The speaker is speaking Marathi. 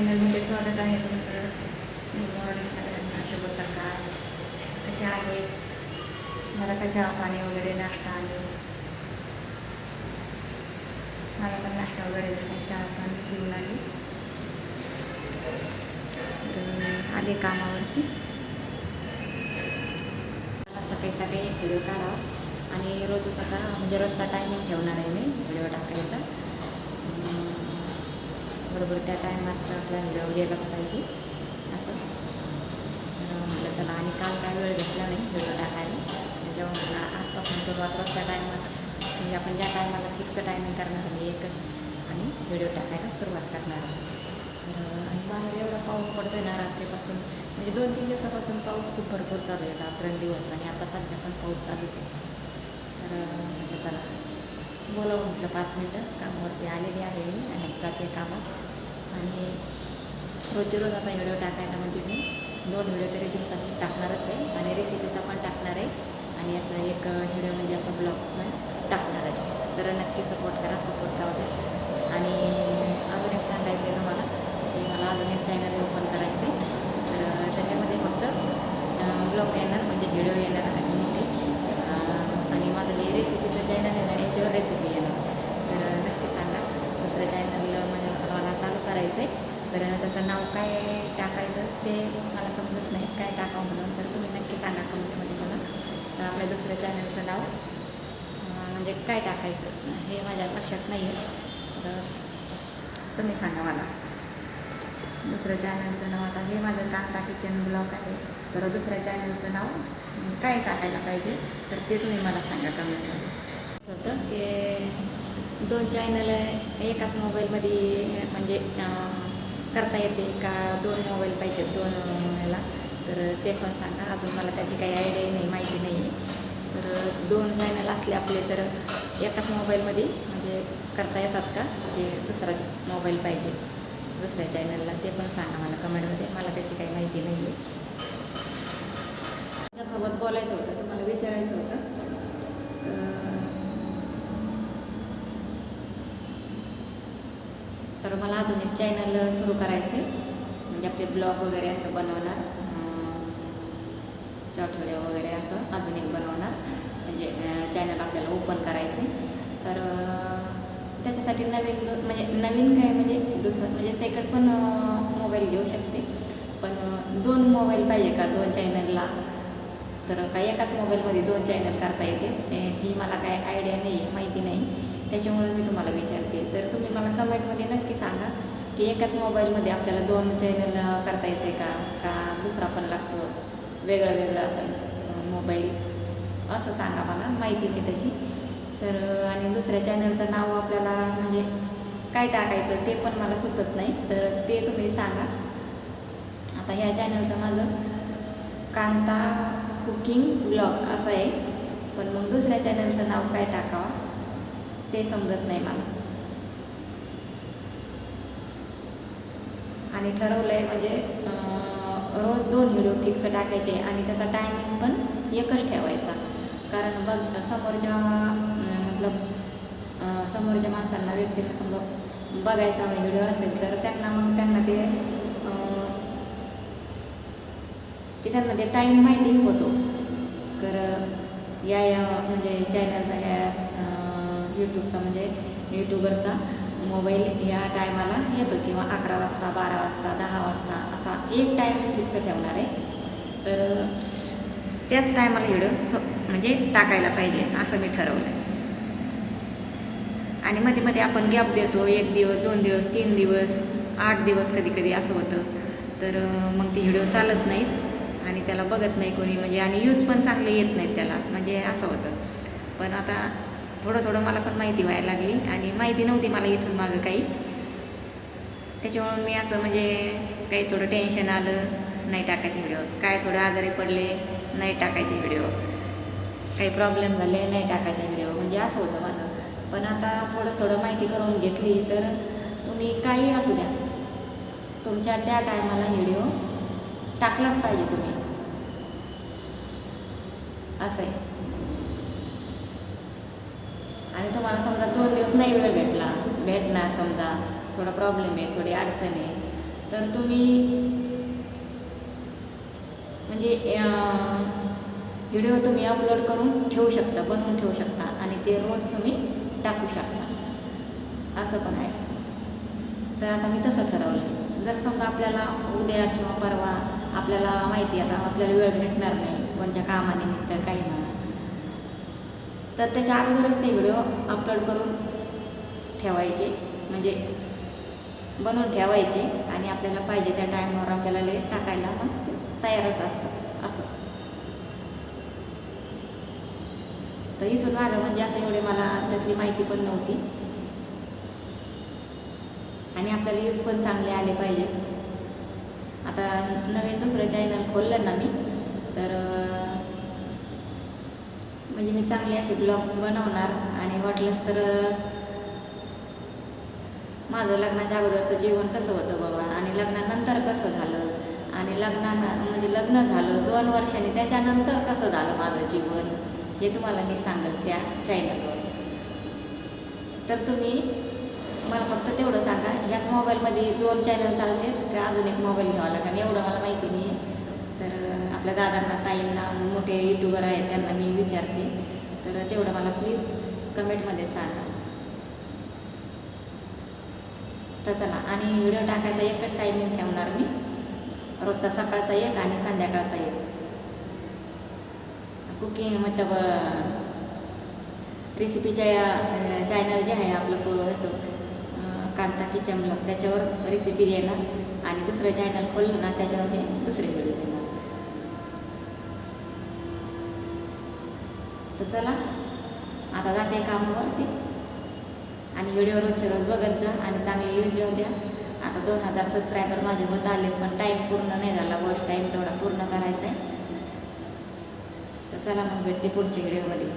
चॅनलमध्ये स्वागत आहे तुमचं. गुड मॉर्निंग सगळ्यांना शुभ सकाळ. कसे आहेत? मला का चहा पाणी वगैरे नाश्ता आणि मला पण नाश्ता वगैरे झाला चहा पाणी पिऊन आली. तर आले कामावरती. मला सकाळी सकाळी एक व्हिडिओ काढावा आणि रोजच आता म्हणजे रोजचा टायमिंग ठेवणार आहे मी व्हिडिओ टाका बरोबर त्या टायमात आपला व्हिडिओ गेलाच पाहिजे. असं. म्हटलं चला आणि काल काय वेळ भेटला नाही व्हिडिओ टाकायला. त्याच्यामुळे म्हटलं आजपासून सुरुवात रोजच्या टायमात म्हणजे आपण ज्या टायमाला फिक्स टायमिंग करणार मी एकच आणि व्हिडिओ टाकायला सुरुवात करणार आहे. आणि बाहेर एवढा पाऊस पडतो आहे ना रात्रीपासून. म्हणजे दोन तीन दिवसापासून पाऊस खूप भरपूर चालू आहे रात्रंदिवस आणि आता सध्या पण पाऊस चालूच आहे. तर म्हटलं चला. बोलावं म्हटलं पाच मिनटं कामावरती आलेली आहे मी आणि जाते कामात. आणि रोजचे रोज आता व्हिडिओ टाकायला म्हणजे मी दोन व्हिडिओ तरी दिवसात टाकणारच आहे. आणि रेसिपीचा पण टाकणार आहे. आणि असा एक व्हिडिओ म्हणजे असं ब्लॉग पण टाकणार आहे. तर नक्की सपोर्ट करा सपोर्ट करा द्या. आणि अजून एक सांगायचं आहे तुम्हाला की मला अजून एक चॅनल ओपन करायचं आहे तर त्याच्यामध्ये फक्त ब्लॉग येणार म्हणजे व्हिडिओ येणार अशी मोठी अं, आणि माझं हे रेसिपीचं चॅनल आहे ना याच्यावर रेसिपी येणार तर नक्की सांगा दुसरं चॅनल माझ्या मला चालू करायचं आहे तर त्याचं नाव काय टाकायचं ते मला समजत नाही. काय टाकावं म्हणून तर तुम्ही नक्की सांगा कमेंटमध्ये मला. तर आपल्या दुसऱ्या चॅनलचं नाव म्हणजे काय टाकायचं हे माझ्या लक्षात नाही आहे तर तुम्ही सांगा मला. दुसऱ्या चॅनलचं नाव आता हे माझं कांता किचन ब्लॉग आहे. तर दुसऱ्या चॅनलचं नाव काय टाकायला पाहिजे तर ते तुम्ही मला सांगा कमेंटमध्ये. होतं ते दोन चॅनल एकाच मोबाईलमध्ये म्हणजे करता येते का? दोन मोबाईल पाहिजेत दोन याला तर ते पण सांगा. अजून मला त्याची काही आयडिया नाही माहिती नाही आहे तर दोन चॅनल असले आपले तर एकाच मोबाईलमध्ये म्हणजे करता येतात का? की दुसरा मोबाईल पाहिजे दुसऱ्या चॅनलला ते पण सांगा मला कमेंटमध्ये मला त्याची काही माहिती नाही आहे त्याच्यासोबत बोलायचं होतं तुम्हाला विचारायचं होतं. तर- मला अजून एक चॅनल सुरू करायचं आहे म्हणजे आपले ब्लॉग वगैरे असं बनवणार. शॉर्ट व्हिडिओ वगैरे असं अजून एक बनवणार. म्हणजे चॅनल आपल्याला ओपन करायचं आहे तर त्याच्यासाठी नवीन दो- म्हणजे नवीन काय म्हणजे दुसरं म्हणजे सेकंड पण मोबाईल घेऊ शकते. पण दोन मोबाईल पाहिजे का दोन चॅनलला तर काही एकाच मोबाईलमध्ये दोन चॅनल करता येते ही मला काय आयडिया नाही आहे माहिती नाही. त्याच्यामुळे मी तुम्हाला विचारते. तर तुम्ही मला कमेंटमध्ये नक्की सांगा की एकाच मोबाईलमध्ये आपल्याला दोन चॅनल करता येते का? का दुसरा पण लागतो? वेगळं वेगळं असं मोबाईल. असं सांगा मला माहिती नाही त्याची. तर आणि दुसऱ्या चॅनलचं नाव आपल्याला म्हणजे काय टाकायचं ते पण मला सुचत नाही. तर ते तुम्ही सांगा. आता ह्या चॅनलचं माझं कांता कुकिंग ब्लॉग असं आहे. पण मग दुसऱ्या चॅनलचं नाव काय टाकावं? ते समजत नाही मला. आणि ठरवलं आहे म्हणजे रोज दोन व्हिडिओ फिक्स टाकायचे आणि त्याचा टायमिंग पण एकच ठेवायचा. कारण बघ समोरच्या मतलब समोरच्या माणसांना व्यक्तींना समजा बघायचा व्हिडिओ असेल तर त्यांना मग त्यांना ते की त्यांना ते टाईम माहिती होतो. तर या या म्हणजे चॅनलचा या यूट्यूबचा म्हणजे यूट्यूबरचा मोबाईल या टायमाला येतो किंवा अकरा वाजता बारा वाजता दहा वाजता असा एक टायमिंग फिक्स ठेवणार आहे. तर त्याच टायमाला व्हिडिओ स म्हणजे टाकायला पाहिजे असं मी ठरवलं आहे आणि मध्ये मध्ये आपण गॅप देतो एक दिवस दोन दिवस तीन दिवस आठ दिवस कधी कधी असं होतं. तर मग ते व्हिडिओ चालत नाहीत आणि त्याला बघत नाही कोणी म्हणजे आणि यूज पण चांगले येत नाहीत त्याला म्हणजे असं होतं. पण आता थोडं थोडं मला पण माहिती व्हायला लागली आणि माहिती नव्हती मला इथून मागं काही. त्याच्यामुळं मी असं म्हणजे काही थोडं टेन्शन आलं नाही टाकायचे व्हिडिओ काय थोडं आजारी पडले नाही टाकायचे व्हिडिओ काही प्रॉब्लेम झाले नाही टाकायचे व्हिडिओ म्हणजे असं होतं माझं. पण आता थोडं थोडं माहिती करून घेतली तर तुम्ही काही असू द्या. तुमच्या त्या टायमाला व्हिडिओ टाकलाच पाहिजे तुम्ही. असं आहे. आणि तुम्हाला समजा दोन दिवस नाही वेळ भेटला भेटणार समजा थोडा प्रॉब्लेम आहे थोडी अडचण आहे तर तुम्ही म्हणजे व्हिडिओ तुम्ही अपलोड करून ठेवू शकता बनवून ठेवू शकता आणि ते रोज तुम्ही टाकू शकता. असं पण आहे. तर आता मी तसं ठरवलं आहे जर समजा आपल्याला उद्या किंवा परवा आपल्याला माहिती आता आपल्याला वेळ भेटणार नाही कोणत्या कामानिमित्त काही म्हणा तर त्याच्या अगोदरच ते व्हिडिओ अपलोड करून ठेवायचे. म्हणजे बनवून ठेवायचे आणि आपल्याला पाहिजे त्या टायमावर आपल्याला लगेच टाकायला मग ते तयारच असतं असं. तर इथून आलं म्हणजे असं एवढे मला त्यातली माहिती पण नव्हती. आणि आपल्याला यूज पण चांगले आले पाहिजेत. आता नवीन दुसरं चॅनल खोललं ना मी तर म्हणजे मी चांगले असे ब्लॉग बनवणार आणि वाटलंच तर माझं लग्नाच्या अगोदरचं जीवन कसं होतं बाबा? आणि लग्नानंतर कसं झालं? आणि लग्नानं म्हणजे लग्न झालं दोन वर्षांनी त्याच्यानंतर कसं झालं माझं जीवन? हे तुम्हाला मी सांगेल त्या चॅनलवर तर तुम्ही मला फक्त तेवढं सांगा ह्याच मोबाईलमध्ये दोन चॅनल चालतात का अजून एक मोबाईल घ्यावा लागेल? एवढं मला माहिती नाही. तर आपल्या दादांना ताईंना मोठे युट्यूबर आहेत त्यांना मी विचारते. तर तेवढं मला प्लीज कमेंटमध्ये सांगा. तर चला आणि व्हिडिओ टाकायचा एकच टायमिंग ठेवणार मी. रोजचा सकाळचा एक आणि संध्याकाळचा एक. कुकिंग मतलब रेसिपीच्या चॅनल जे आहे आपलं को याचं कांता किचन ब्लॉग त्याच्यावर रेसिपी देणार आणि दुसरं चॅनल खोललं ना त्याच्यावर हे दुसरे व्हिडिओ देणार तर चला आता जाते कामावरती. आणि व्हिडिओ रोजच्या रोज बघत जा आणि चांगले व्ह्यूज येऊ द्या. आता दोन हजार सबस्क्रायबर माझे होत आले पण टाईम पूर्ण नाही झाला. वॉश टाईम तेवढा पूर्ण करायचा आहे तर चला मग भेटते पुढच्या व्हिडिओमध्ये